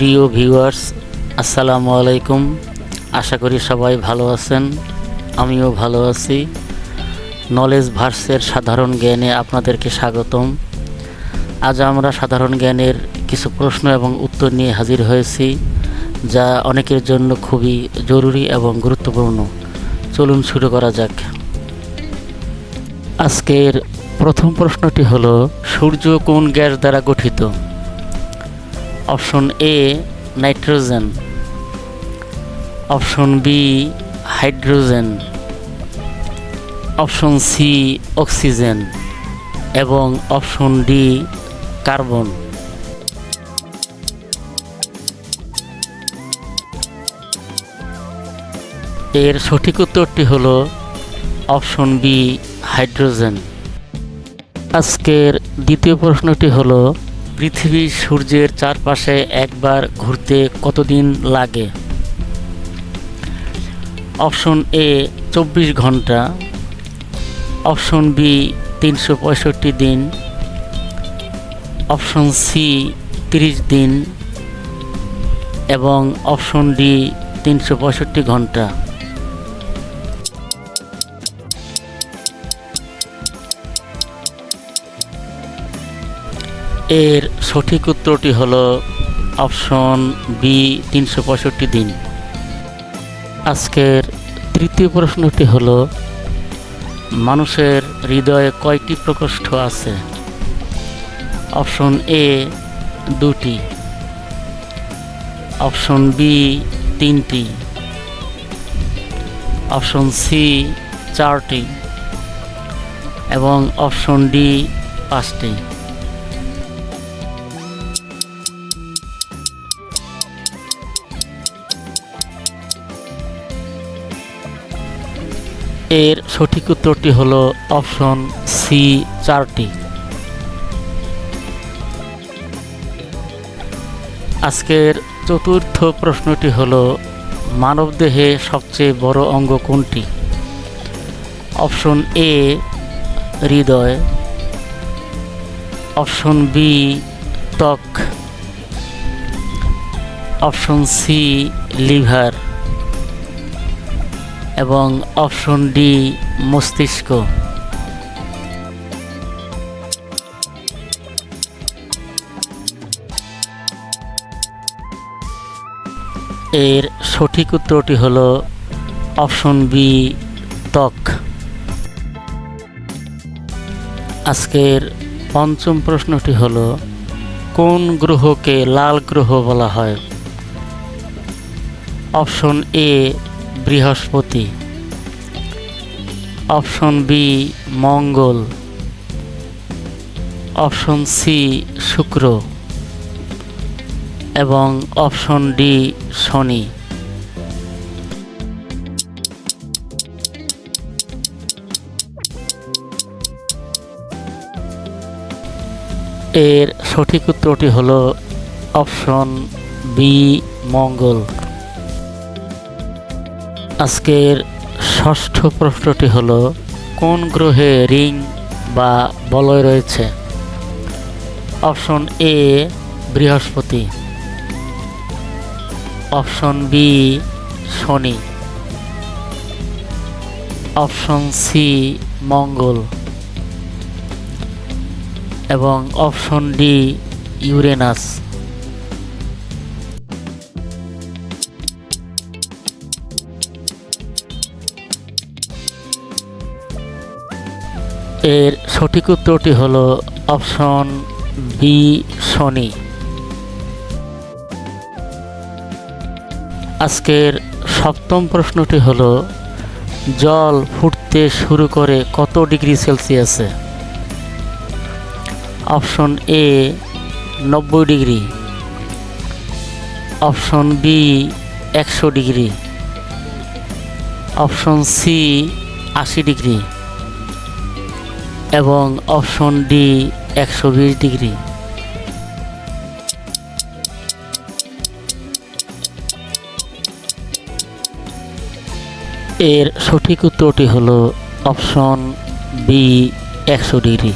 প্রিয় ভিউয়ার্স, আসসালামু আলাইকুম। আশা করি সবাই ভালো আছেন, আমিও ভালো আছি। নলেজ ভার্সের সাধারণ জ্ঞানে আপনাদেরকে স্বাগতম। আজ আমরা সাধারণ জ্ঞানের কিছু প্রশ্ন এবং উত্তর নিয়ে হাজির হয়েছি, যা অনেকের জন্য খুবই জরুরি এবং গুরুত্বপূর্ণ। চলুন শুরু করা যাক। আজকের প্রথম প্রশ্নটি হলো, সূর্য কোন গ্যাস দ্বারা গঠিত? Option A, nitrogen. Option B, hydrogen. Option C, oxygen. এবং অপশন ডি, কার্বন। এর সঠিক উত্তরটি হলো অপশন বি, হাইড্রোজেন। আজকের দ্বিতীয় প্রশ্নটি হলো পৃথিবী সূর্যের চারপাশে একবার ঘুরতে কতদিন লাগে? অপশন এ চব্বিশ ঘণ্টা। অপশন বি তিনশো পঁয়ষট্টি দিন। অপশন সি তিরিশ দিন। এবং অপশন ডি তিনশো পঁয়ষট্টি ঘণ্টা। এর সঠিক উত্তরটি হলো অপশন বি, তিনশো পঁয়ষট্টি দিন। আজকের তৃতীয় প্রশ্নটি হলো, মানুষের হৃদয়ে কয়টি প্রকোষ্ঠ আছে? অপশন এ, দুটি। অপশন বি, তিনটি। অপশন সি, চারটি। এবং অপশন ডি, পাঁচটি। এর সঠিক উত্তরটি হলো অপশন সি চারটি। আজকের চতুর্থ প্রশ্নটি হলো, মানবদেহে সবচেয়ে বড় অঙ্গ কোনটি? অপশন এ হৃদয়। অপশন বি ত্বক। Option C liver. এবং অপশন ডি, মস্তিষ্ক। এর সঠিক উত্তরটি হলো অপশন বি, ত্বক। আজকের পঞ্চম প্রশ্নটি হলো, কোন গ্রহকে লাল গ্রহ বলা হয়? অপশন এ বৃহস্পতি। অপশন বি, মঙ্গল। অপশন সি, শুক্র। এবং অপশন ডি, শনি। এর সঠিক উত্তরটি হলো অপশন বি, মঙ্গল। আজকের ষষ্ঠ প্রশ্নটি হলো, কোন গ্রহে রিং বা বলয় রয়েছে? অপশন এ, বৃহস্পতি। অপশন বি, শনি। অপশন সি, মঙ্গল। এবং অপশন ডি, ইউরেনাস। এর সঠিক উত্তরটি হলো অপশন বি শনি আজকের সপ্তম প্রশ্নটি হলো, জল ফুটতে শুরু করে কত ডিগ্রি সেলসিয়াসে? অপশন এ, নব্বই ডিগ্রি। অপশন বি, একশো ডিগ্রি। অপশন সি, আশি ডিগ্রি। এবং অপশন ডি একশো বিশ ডিগ্রি এর সঠিক উত্তরটি হল অপশন বি একশো ডিগ্রি